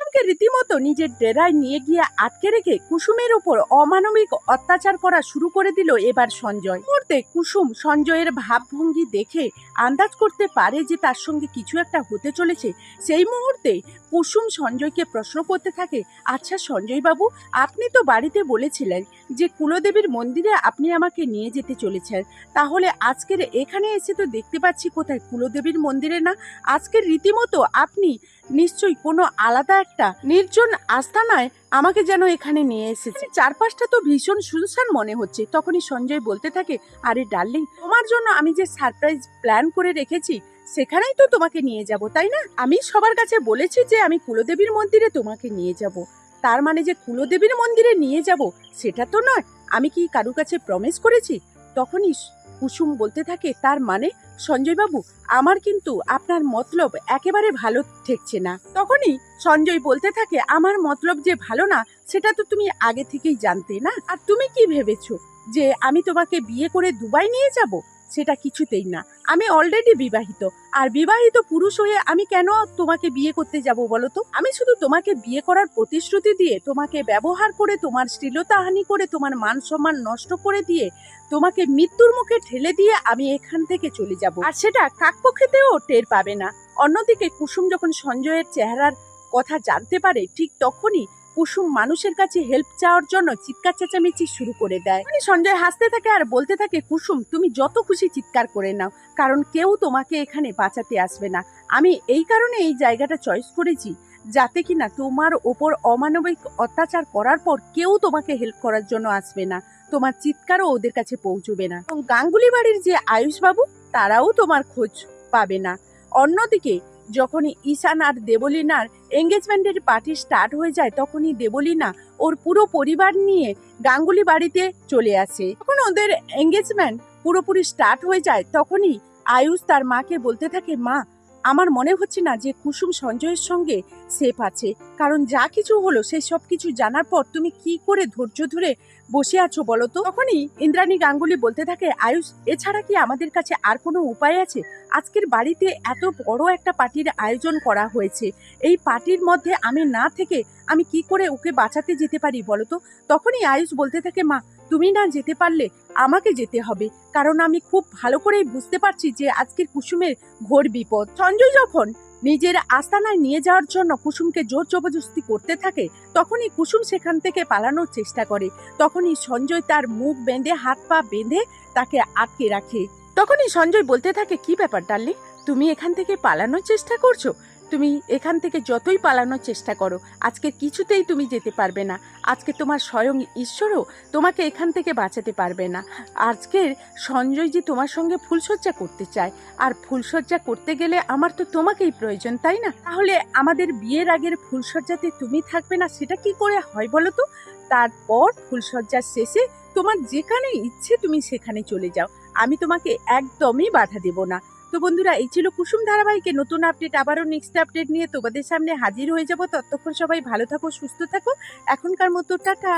kind of কুসুমকে রীতিমতো নিজের ডেরায় নিয়ে গিয়ে আটকে রেখে কুসুমের উপর অমানবিক অত্যাচার করা শুরু করে দিল এবার সঞ্জয়। মুহূর্তে কুসুম সঞ্জয়ের ভাবভঙ্গি দেখে আন্দাজ করতে পারে যে তার সঙ্গে কিছু একটা হতে চলেছে। সেই মুহূর্তে কুসুম সঞ্জয়কে প্রশ্ন করতে থাকে আচ্ছা সঞ্জয় বাবু আপনি তো বাড়িতে বলেছিলেন যে কুলদেবীর মন্দিরে আপনি আমাকে নিয়ে যেতে চলেছেন। তাহলে আজকের এখানে এসে তো দেখতে পাচ্ছি কোথায় কুলদেবীর মন্দিরে না? আজকের রীতিমতো আপনি নিশ্চয়ই কোনো আলাদা একটা নির্জন আস্তানায় আমাকে যেন এখানে নিয়ে এসেছে। চারপাশটা তো ভীষণ সুনসান মনে হচ্ছে। তখনই সঞ্জয় বলতে থাকে, আরে ডার্লিং, তোমার জন্য আমি যে সারপ্রাইজ প্ল্যান করে রেখেছি, সেখানেই তো তোমাকে নিয়ে যাব, তাই না? আমি সবার কাছে বলেছি যে আমি কুলদেবীর মন্দিরে তোমাকে নিয়ে যাব। তার মানে যে কুলদেবীর মন্দিরে নিয়ে যাব, সেটা তো নয়। আমি কি কারুর কাছে প্রমিস করেছি? তখনই কুসুম বলতে থাকে, তার মানে সঞ্জয় বাবু আমার কিন্তু আপনার মতলব একেবারে ভালো ঠেকছে না। তখনই সঞ্জয় বলতে থাকে, আমার মতলব যে ভালো না, সেটা তো তুমি আগে থেকেই জানতে, না? আর তুমি কি ভেবেছো যে আমি তোমাকে বিয়ে করে দুবাই নিয়ে যাব? সেটা কিছুতেই না। আমি অলরেডি বিবাহিত। আর বিবাহিত পুরুষ হয়ে আমি কেন তোমাকে বিয়ে করতে যাব বলো তো? আমি শুধু তোমাকে বিয়ে করার প্রতিশ্রুতি দিয়ে, তোমাকে ব্যবহার করে, তোমার শ্লীলতাহানি করে, তোমার মান সম্মান নষ্ট করে দিয়ে, তোমাকে মৃত্যুর মুখে ঠেলে দিয়ে আমি এখান থেকে চলে যাব। আর সেটা কাকপক্ষেতেও টের পাবে না। অন্যদিকে কুসুম যখন সঞ্জয়ের চেহারার কথা জানতে পারে, ঠিক তখনই কুসুম মানুষের কাছে হেল্প চাওয়ার জন্য চিৎকার চেঁচামেচি শুরু করে দেয়। তখনই সঞ্জয় হাসতে থাকে আর বলতে থাকে, কুসুম, তুমি যত খুশি চিৎকার করে নাও, কারণ কেউ তোমাকে এখানে বাঁচাতে আসবে না। আমি এই কারণে এই জায়গাটা চয়েস করেছি, যাতে কিনা তোমার ওপর অমানবিক অত্যাচার করার পর কেউ তোমাকে হেল্প করার জন্য আসবে না। তোমার চিৎকারও ওদের কাছে পৌঁছবে না। এবং গাঙ্গুলি বাড়ির যে আয়ুষবাবু, তারাও তোমার খোঁজ পাবে না। অন্যদিকে যখনই ঈশান আর দেবলিনার এঙ্গেজমেন্টের পার্টি স্টার্ট হয়ে যায়, তখনই দেবলিনা ওর পুরো পরিবার নিয়ে গাঙ্গুলি বাড়িতে চলে আসে। তখন ওদের এঙ্গেজমেন্ট পুরোপুরি স্টার্ট হয়ে যায়, তখনই আয়ুষ তার মাকে বলতে থাকে, মা আমার মনে হচ্ছে না যে কুসুম সঞ্জয়ের সঙ্গে সেফ আছে। কারণ যা কিছু হলো, সেই সব কিছু জানার পর তুমি কি করে ধৈর্য ধরে বসে আছো বলো তো? তখনই ইন্দ্রাণী গাঙ্গুলি বলতে থাকে, আয়ুষ, এছাড়া কি আমাদের কাছে আর কোনো উপায় আছে? আজকের বাড়িতে এত বড় একটা পার্টির আয়োজন করা হয়েছে। এই পার্টির মধ্যে আমি না থেকে আমি কি করে ওকে বাঁচাতে যেতে পারি বলো তো? তখনই আয়ুষ বলতে থাকে, মা, তুমি না যেতে পারলে আমাকে যেতে হবে। কারণ আমি খুব ভালো করেই বুঝতে পারছি যে আজকের কুসুমের ঘোর বিপদ। সঞ্জয় যখন নিজের আস্তানায় নিয়ে যাওয়ার জন্য কুসুমকে জোর জবরদস্তি করতে থাকে, তখনই কুসুম সেখান থেকে পালানোর চেষ্টা করে। তখনই সঞ্জয় তার মুখ বেঁধে, হাত পা বেঁধে তাকে আটকে রাখে। তখনই সঞ্জয় বলতে থাকে, কি ব্যাপার ডার্লিং? তুমি এখান থেকে পালানোর চেষ্টা করছ? তুমি এখান থেকে যতই পালানোর চেষ্টা করো, আজকে কিছুতেই তুমি যেতে পারবে না। আজকে তোমার স্বয়ং ঈশ্বরও তোমাকে এখান থেকে বাঁচাতে পারবে না। আজকের সঞ্জয়জি তোমার সঙ্গে ফুলসজ্জা করতে চায়। আর ফুলসজ্জা করতে গেলে আমার তো তোমাকেই প্রয়োজন, তাই না? তাহলে আমাদের বিয়ের আগের ফুলসজ্জাতে তুমি থাকবে না, সেটা কি করে হয় বলো তো? তারপর ফুলসজ্জার শেষে তোমার যেখানে ইচ্ছে তুমি সেখানে চলে যাও। আমি তোমাকে একদমই বাধা দেব না। তো বন্ধুরা, এই ছিল কুসুম ধারাবাহিকে নতুন আপডেট। আবারও নেক্সট আপডেট নিয়ে তোমাদের সামনে হাজির হয়ে যাব। ততক্ষণ সবাই ভালো থাকো, সুস্থ থাকো। এখনকার মতো, টাটা!